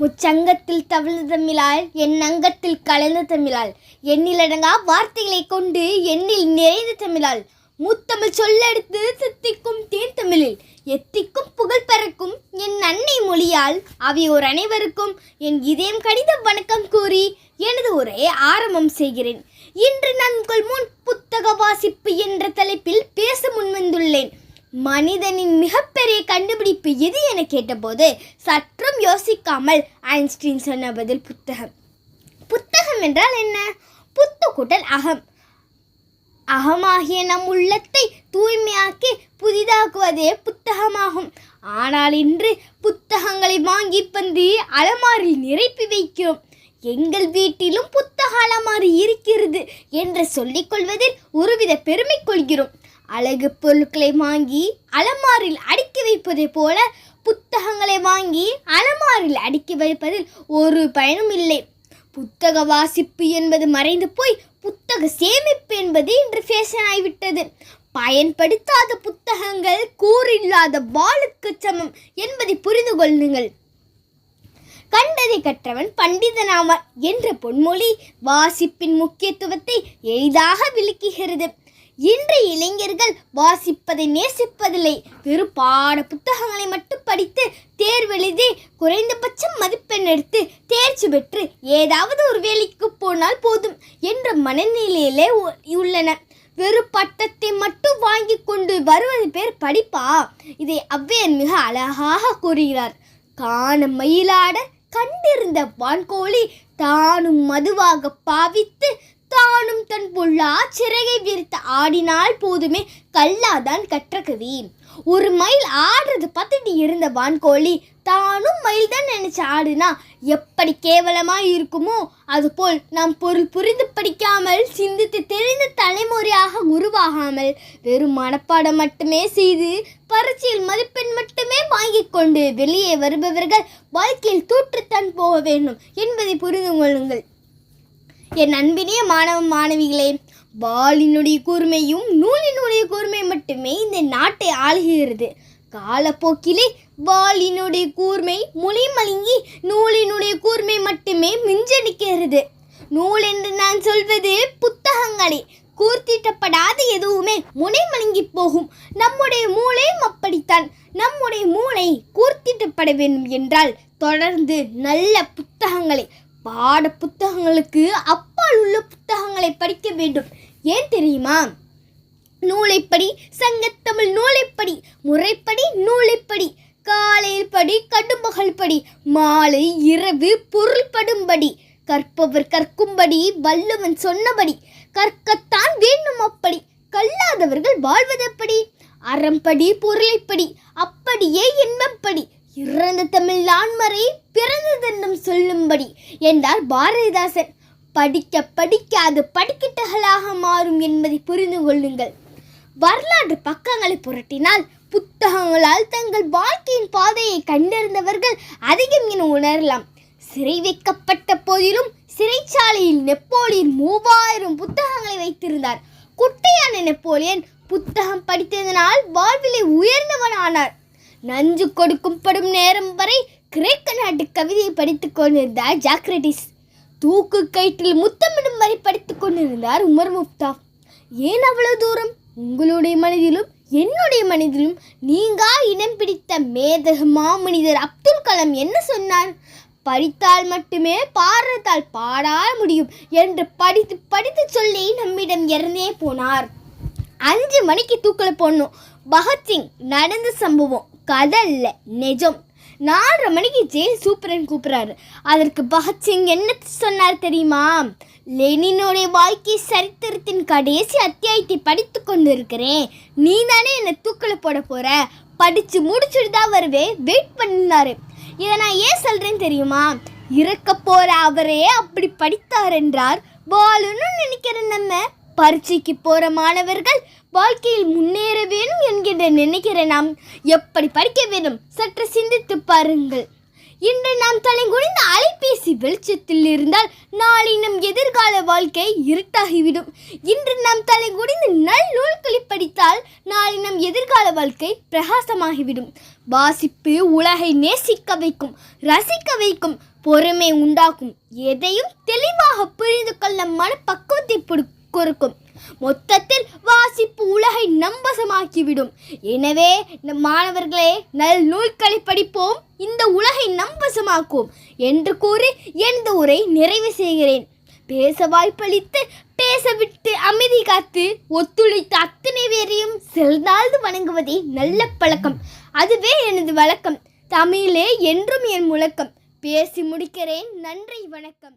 முச்சங்கத்தில் தவிழ்ந்த தமிழால் என் அங்கத்தில் கலந்த தமிழால். எண்ணிலடங்கா வார்த்தைகளை கொண்டு எண்ணில் நிறைந்த தமிழால். முத்தமிழ் சொல்லெடுத்து தித்திக்கும் தேன் தமிழில். எத்திக்கும் புகழ் பறக்கும் என் அன்னை மொழியால். அவையோர் அனைவருக்கும் என் இதயம் கடித வணக்கம் கூறி எனது உரையை ஆரம்பம் செய்கிறேன். இன்று நான் உங்கள் முன் புத்தக வாசிப்பு என்ற தலைப்பில் பேச முன்வந்துள்ளேன். மனிதனின் மிகப்பெரிய கண்டுபிடிப்பு எது என கேட்டபோது சற்றும் யோசிக்காமல் ஐன்ஸ்டீன் சொன்ன பதில் புத்தகம். புத்தகம் என்றால் என்ன? புத்து கூட்டல் அகம். அகமாகிய நம் உள்ளத்தை தூய்மையாக்கி புதிதாக்குவதே புத்தகமாகும். ஆனால் இன்று புத்தகங்களை வாங்கி பந்து அலமாரில் நிரப்பி வைக்கிறோம். எங்கள் வீட்டிலும் புத்தக அலமாரி இருக்கிறது என்று சொல்லிக் கொள்வதில் ஒருவித பெருமை கொள்கிறோம். அழகு பொருட்களை வாங்கி அலமாரில் அடுக்கி வைப்பதை போல புத்தகங்களை வாங்கி அலமாரில் அடுக்கி வைப்பதில் ஒரு பயனும் இல்லை. புத்தக வாசிப்பு என்பது மறைந்து போய் புத்தக சேமிப்பு என்பது இன்று ஃபேஷன் ஆகிவிட்டது பயன்படுத்தாத புத்தகங்கள் கூறில்லாத வாளுக்கு சமம் என்பதை புரிந்து கொள்ளுங்கள். கண்டதை கற்றவன் பண்டிதனாவார் என்ற பொன்மொழி வாசிப்பின் முக்கியத்துவத்தை எளிதாக விளக்குகிறது. இன்றைய இளைஞர்கள் வாசிப்பதை நேசிப்பதில்லை. வெறும் பாட புத்தகங்களை மட்டும் படித்து தேர்வெழுதி குறைந்தபட்சம் மதிப்பெண் எடுத்து தேர்ச்சி பெற்று ஏதாவது ஒரு வேலைக்கு போனால் போதும் என்ற மனநிலையிலே உள்ளன வெறும் பட்டத்தை மட்டும் வாங்கி கொண்டு வருவது பேர் படிப்பா? இதை ஔவையார் மிக அழகாக கூறுகிறார். காண மயிலாட கண்டிருந்த வான்கோழி தானும் மதுவாக பாவித்து தானும் தன் பொல்லா சிறையை விரித்து ஆடினால் போதுமே கல்லாதான் கற்றகவி. ஒரு மயில் ஆடுறது பார்த்துட்டு இருந்த வான்கோழி தானும் மயில் தான் நினைச்சு ஆடுனா எப்படி கேவலமா இருக்குமோ அதுபோல் நாம் பொருள் புரிந்து படிக்காமல் சிந்தித்து தெரிந்த தலைமுறையாக உருவாகாமல் வெறும் மனப்பாடம் மட்டுமே செய்து பரீட்சையில் மதிப்பெண் மட்டுமே வாங்கிக் கொண்டு வெளியே வருபவர்கள் வாழ்க்கையில் தூற்றுத்தான் போக வேண்டும் என்பதை புரிந்து கொள்ளுங்கள். என் அன்பினிய மாணவ மாணவிகளே வாளினுடைய கூர்மையும் நூலினுடைய கூர்மை மட்டுமே இந்த நாட்டை ஆளுகிறது. காலப்போக்கிலே வாளினுடைய கூர்மை மொழி மழுங்கி நூலினுடைய கூர்மை மட்டுமே மிஞ்சடிக்கிறது. நூல் என்று நான் சொல்வது புத்தகங்களே கூர்த்திட்டப்படாத எதுவுமே முனை மலங்கி போகும். நம்முடைய மூளையும் அப்படித்தான். நம்முடைய மூளை கூர்த்திட்டப்பட வேண்டும் என்றால் தொடர்ந்து நல்ல புத்தகங்களை பாட புத்தகங்களுக்கு அப்பால் உள்ள புத்தகங்களை படிக்க வேண்டும். ஏன் தெரியுமா? நூலைப்படி சங்கத்தமிழ் நூலைப்படி முறைப்படி நூலைப்படி காலையில் படி கடும்பகல் படி மாலை இரவு பொருள்படும்படி கற்பவர் கற்கும்படி வல்லவன் சொன்னபடி கற்கத்தான் வேண்டும் அப்படி கல்லாதவர்கள் வாழ்வதெப்படி அறம்படி பொருளைப்படி அப்படியே இன்பப்படி இறந்த தமிழ் ஆண்மறை பிறந்ததென்றும் சொல்லும்படி என்றார் பாரதிதாசன் படிக்க படிக்க அது படிக்கட்டுகளாக மாறும் என்பதை புரிந்து கொள்ளுங்கள். வரலாற்று பக்கங்களை புரட்டினால் புத்தகங்களால் தங்கள் வாழ்க்கையின் பாதையை கண்டறிந்தவர்கள் அதிகம் என உணரலாம். சிறை வைக்கப்பட்ட போதிலும் சிறைச்சாலையில் நெப்போலியன் மூவாயிரம் புத்தகங்களை வைத்திருந்தார். குட்டையான நெப்போலியன் புத்தகம் படித்ததனால் வாழ்விலே உயர்ந்தவனானார். நஞ்சு கொடுக்கும் படும் நேரம் வரை கிரேக்க நாட்டு கவிதையை படித்துக் கொண்டிருந்தார் ஜாக்ரட்டிஸ் தூக்கு கயிற்றில் முத்தமிடும் வரை படித்துக் கொண்டிருந்தார் உமர் முப்தா ஏன் அவ்வளவு தூரம்? உங்களுடைய மனதிலும் என்னுடைய மனதிலும் நீங்கா இனம் பிடித்த மேதக மாமனிதர் அப்துல் கலாம் என்ன சொன்னார்? படித்தால் மட்டுமே பாடுறதால் பாடால் முடியும் என்று படித்து படித்து சொல்லி நம்மிடம் இறந்தே போனார். அஞ்சு மணிக்கு தூக்கில் போடணும். பகத்சிங் நடந்த சம்பவம். கதை இல்லை நிஜம். நாலரை மணிக்கு ஜெயில் சூப்பரன் கூப்பிட்றாரு. அதற்கு பகத்சிங் என்ன சொன்னார் தெரியுமா? லெனினுடைய வாழ்க்கை சரித்திரத்தின் கடைசி அத்தியாயத்தை படித்து கொண்டிருக்கிறேன். நீ தானே என்னை தூக்கில் போட போகிற படித்து முடிச்சுட்டு தான் வருவேன் வெயிட் பண்ணினாரு. இதை நான் ஏன் சொல்கிறேன்னு தெரியுமா? இறக்க போகிற அவரே அப்படி படித்தார் என்றார். பாலுன்னு நினைக்கிறேன் நம்ம. பரீட்சைக்கு போகிற மாணவர்கள் வாழ்க்கையில் முன்னேற வேணும் என்கின்ற நினைக்கிற நாம் எப்படி படிக்க வேண்டும் சற்று சிந்தித்து பாருங்கள். இன்று நாம் தலைகுனிந்த அலைபேசி வெளிச்சத்தில் இருந்தால் நாளை நம் எதிர்கால வாழ்க்கை இருட்டாகிவிடும். இன்று நாம் தலைகுனிந்து நல் நூல்களை படித்தால் நாளை நம் எதிர்கால வாழ்க்கை பிரகாசமாகிவிடும். வாசிப்பு உலகை நேசிக்க வைக்கும் ரசிக்க வைக்கும் பொறுமை உண்டாக்கும் எதையும் தெளிவாக புரிந்து கொள்ள மனப்பக்குவத்தை கொடுக்கும் கொறுக்கும் மொத்தத்தில் வாசிப்பு உலகை நம்பசமாக்கிவிடும். எனவே நம் மாணவர்களே நல் நூல்களை படிப்போம் இந்த உலகை நம்பசமாக்குவோம் என்று கூறி எனது உரை நிறைவு செய்கிறேன். பேச வாய்ப்பளித்து பேசவிட்டு அமைதி காத்து ஒத்துழைத்த அத்தனை பேரையும் செல்தாழ்ந்து வணங்குவதே நல்ல பழக்கம். அதுவே எனது வழக்கம். தமிழே என்றும் என் முழக்கம். பேசி முடிக்கிறேன். நன்றி வணக்கம்.